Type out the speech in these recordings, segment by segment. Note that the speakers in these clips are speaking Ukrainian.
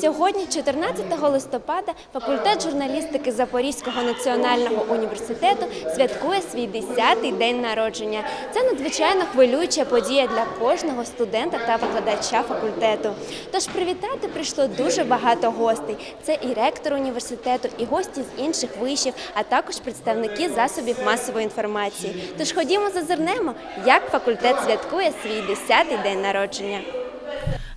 Сьогодні, 14 листопада, факультет журналістики Запорізького національного університету святкує свій 10-й день народження. Це надзвичайно хвилююча подія для кожного студента та викладача факультету. Тож привітати прийшло дуже багато гостей. Це і ректор університету, і гості з інших вишів, а також представники засобів масової інформації. Тож ходімо зазирнемо, як факультет святкує свій 10-й день народження.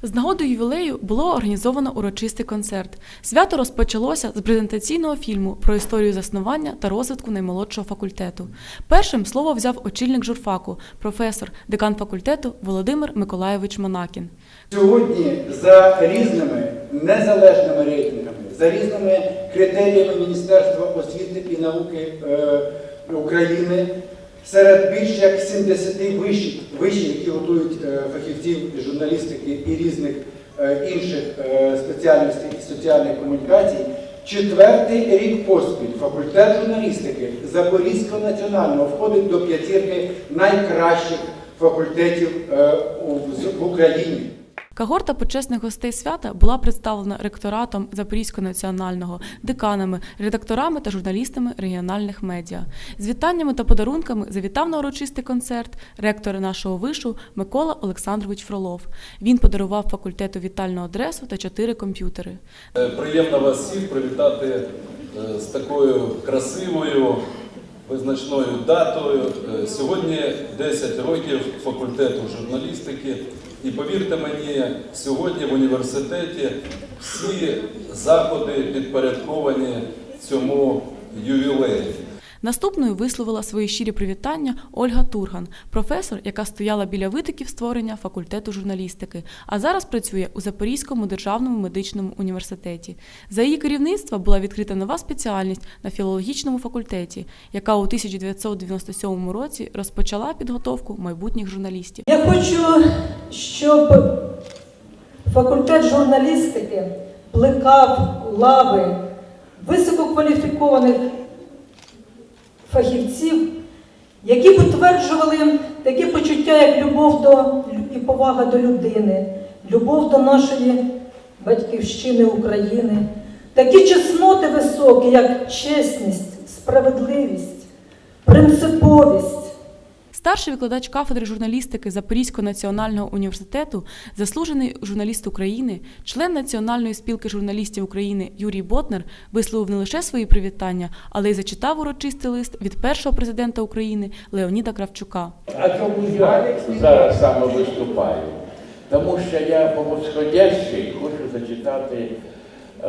З нагоди ювілею було організовано урочистий концерт. Свято розпочалося з презентаційного фільму про історію заснування та розвитку наймолодшого факультету. Першим слово взяв очільник журфаку, професор, декан факультету Володимир Миколайович Монакін. Сьогодні за різними незалежними рейтингами, за різними критеріями Міністерства освіти і науки е, України, серед більш як 70 вишів, вишів які готують е, фахівців журналістики і різних е, інших е, спеціальностей і соціальних комунікацій, четвертий рік поспіль факультет журналістики Запорізького національного входить до п'ятірки найкращих факультетів в Україні. Когорта почесних гостей свята була представлена ректоратом Запорізького національного, деканами, редакторами та журналістами регіональних медіа. З вітаннями та подарунками завітав на урочистий концерт ректор нашого вишу Микола Олександрович Фролов. Він подарував факультету вітальну адресу та чотири комп'ютери. Е, Приємно вас всіх привітати е, з такою красивою визначною датою. Е, Сьогодні 10 років факультету журналістики. І повірте мені, сьогодні в університеті всі заходи підпорядковані цьому ювілею. Наступною висловила свої щирі привітання Ольга Турган, професор, яка стояла біля витоків створення факультету журналістики, а зараз працює у Запорізькому державному медичному університеті. За її керівництва була відкрита нова спеціальність на філологічному факультеті, яка у 1997 році розпочала підготовку майбутніх журналістів. Я хочу, щоб факультет журналістики плекав лави висококваліфікованих фахівців, які підтверджували таке почуття, як любов до і повага до людини, любов до нашої батьківщини України, такі чесноти високі, як чесність, справедливість, принциповість. Старший викладач кафедри журналістики Запорізького національного університету, заслужений журналіст України, член Національної спілки журналістів України Юрій Ботнер висловив не лише свої привітання, але й зачитав урочистий лист від першого президента України Леоніда Кравчука. А чому я зараз саме виступаю? Тому що я по восходящій хочу зачитати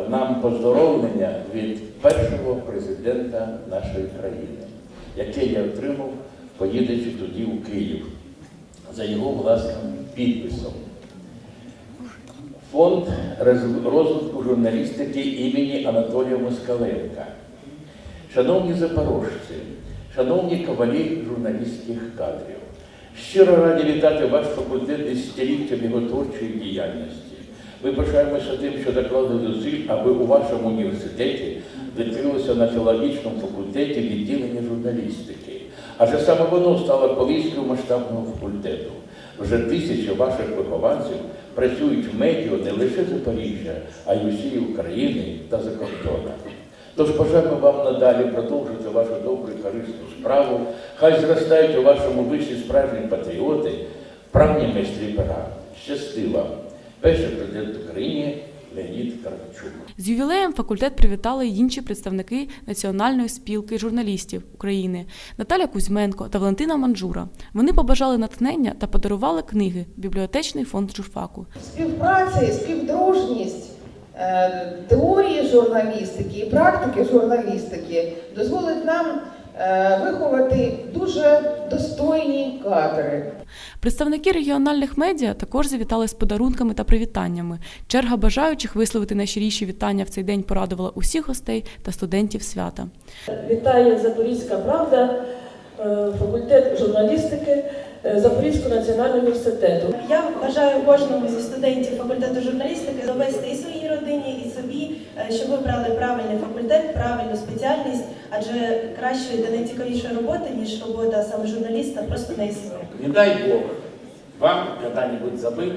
нам поздоровлення від першого президента нашої країни, яке я отримав, поїдучи тоді у Київ, за його власним підписом. Фонд розвитку журналістики імені Анатолія Москаленка. Шановні запорожці, шановні ковалі журналістських кадрів, щиро раді вітати ваш факультет десятиліттям його творчої діяльності. Ми пишаємося тим, що докладали зусиль, аби у вашому університеті відкрилося на філологічному факультеті відділення журналістики. Адже саме воно стало колискою масштабного факультету. Вже тисячі ваших вихованців працюють в медіа не лише Запоріжжя, а й усієї України та за кордоном. Тож бажаємо вам надалі продовжити вашу добру і корисну справу. Хай зростають у вашому виші справжні патріоти, правні майстрі пера. Щасти вам! Перший президент України Леонід Кравчук. З ювілеєм факультет привітали й інші представники Національної спілки журналістів України Наталя Кузьменко та Валентина Манджура. Вони побажали натхнення та подарували книги Бібліотечний фонд журфаку. Співпраця, співдружність е, теорії журналістики і практики журналістики дозволить нам е, виховати дуже достойні кадри. Представники регіональних медіа також завітали з подарунками та привітаннями. Черга бажаючих висловити найщиріші вітання в цей день порадувала усіх гостей та студентів свята. Вітає Запорізька Правда, е, факультет журналістики е, Запорізького національного університету. Я бажаю кожному зі студентів факультету журналістики довести і своїй родині, і собі, е, щоб вибрали правильний факультет, правильну спеціальність, адже кращої та найцікавішої роботи, ніж робота саме журналіста, просто не існує. Не дай Бог вам когда-нибудь забыть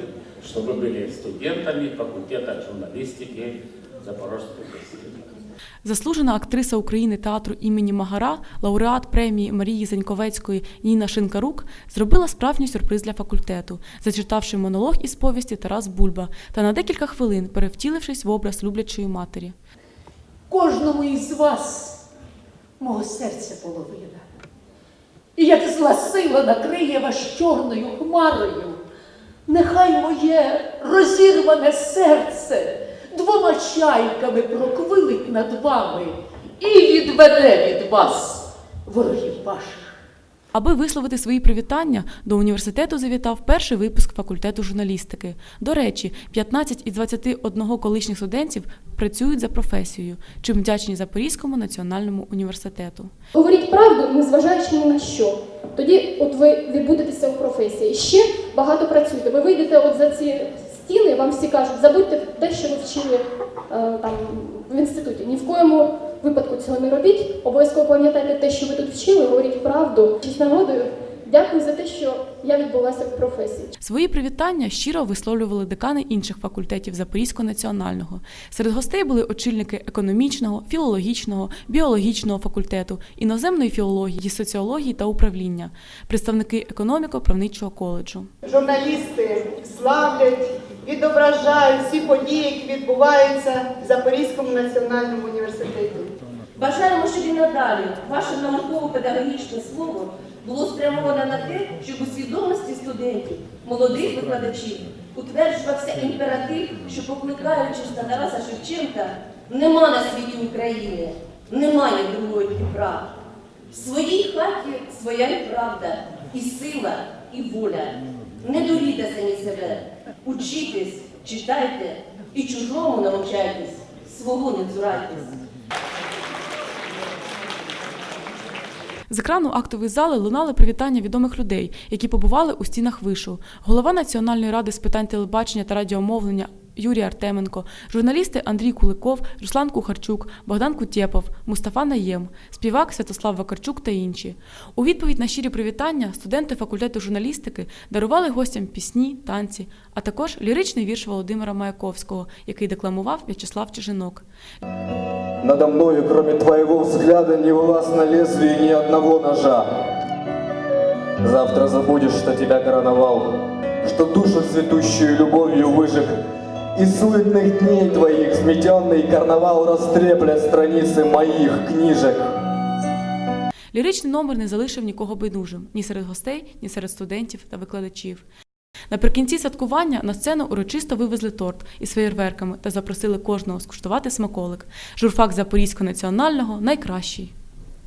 что вы были студентами факультета журналистики Запорожского университета. Заслужена актриса України театру імені Магара, лауреат премії Марії Заньковецької Ніна Шинкарук зробила справжній сюрприз для факультету, зачитавши монолог із повісті Тарас Бульба та на декілька хвилин перевтілившись в образ люблячої матері. кожному із вас мого серця половина. І як зла сила накриє вас чорною хмарою, нехай моє розірване серце двома чайками проквилить над вами і відведе від вас ворогів ваших. Аби висловити свої привітання, до університету завітав перший випуск факультету журналістики. До речі, 15 із 21 колишніх студентів працюють за професією, чим вдячні Запорізькому національному університету. Говоріть правду, незважаючи ні на що. Тоді от ви відбудетеся у професії. Ще багато працюйте. Ви вийдете от за ці стіни, вам всі кажуть, забудьте те, що ви вчили е, там в інституті. Ні в коєму випадку цього не робіть. Обов'язково пам'ятайте те, що ви тут вчили, говоріть правду. Чи з нагодою дякую за те, що я відбулася в професії. Свої привітання щиро висловлювали декани інших факультетів Запорізького національного. Серед гостей були очільники економічного, філологічного, біологічного факультету, іноземної філології, соціології та управління, представники економіко-правничого коледжу. Журналісти славлять, відображають всі події, які відбуваються в Запорізькому національному університеті. Бажаємо, щоб і надалі ваше науково-педагогічне слово було спрямоване на те, щоб у свідомості студентів, молодих викладачів утверджувався імператив, що покликаючись на Тараса Шевченка, нема на світі України, немає другої Дніпра. В своїй хаті своя і правда, і сила, і воля. Не дуріте самі себе, учітесь, читайте і чужому навчайтесь, свого не цурайтесь. З екрану актової зали лунали привітання відомих людей, які побували у стінах вишу. Голова Національної ради з питань телебачення та радіомовлення Юрій Артеменко, журналісти Андрій Куликов, Руслан Кухарчук, Богдан Кутєпов, Мустафа Наєм, співак Святослав Вакарчук та інші. У відповідь на щирі привітання студенти факультету журналістики дарували гостям пісні, танці, а також ліричний вірш Володимира Маяковського, який декламував В'ячеслав Чижинок. Надо мною, кроме твоего взгляда, не властно лезвие ни одного ножа. Завтра забудешь, что тебя короновал, что душу цветущую любовью выжег. Из суетных дней твоих сметенный карнавал растреплет страницы моих книжек. Ліричний номер не залишив нікого байдужим ні серед гостей, ні серед студентів та викладачів. Наприкінці святкування на сцену урочисто вивезли торт із феєрверками та запросили кожного скуштувати смаколик. Журфак Запорізького національного найкращий.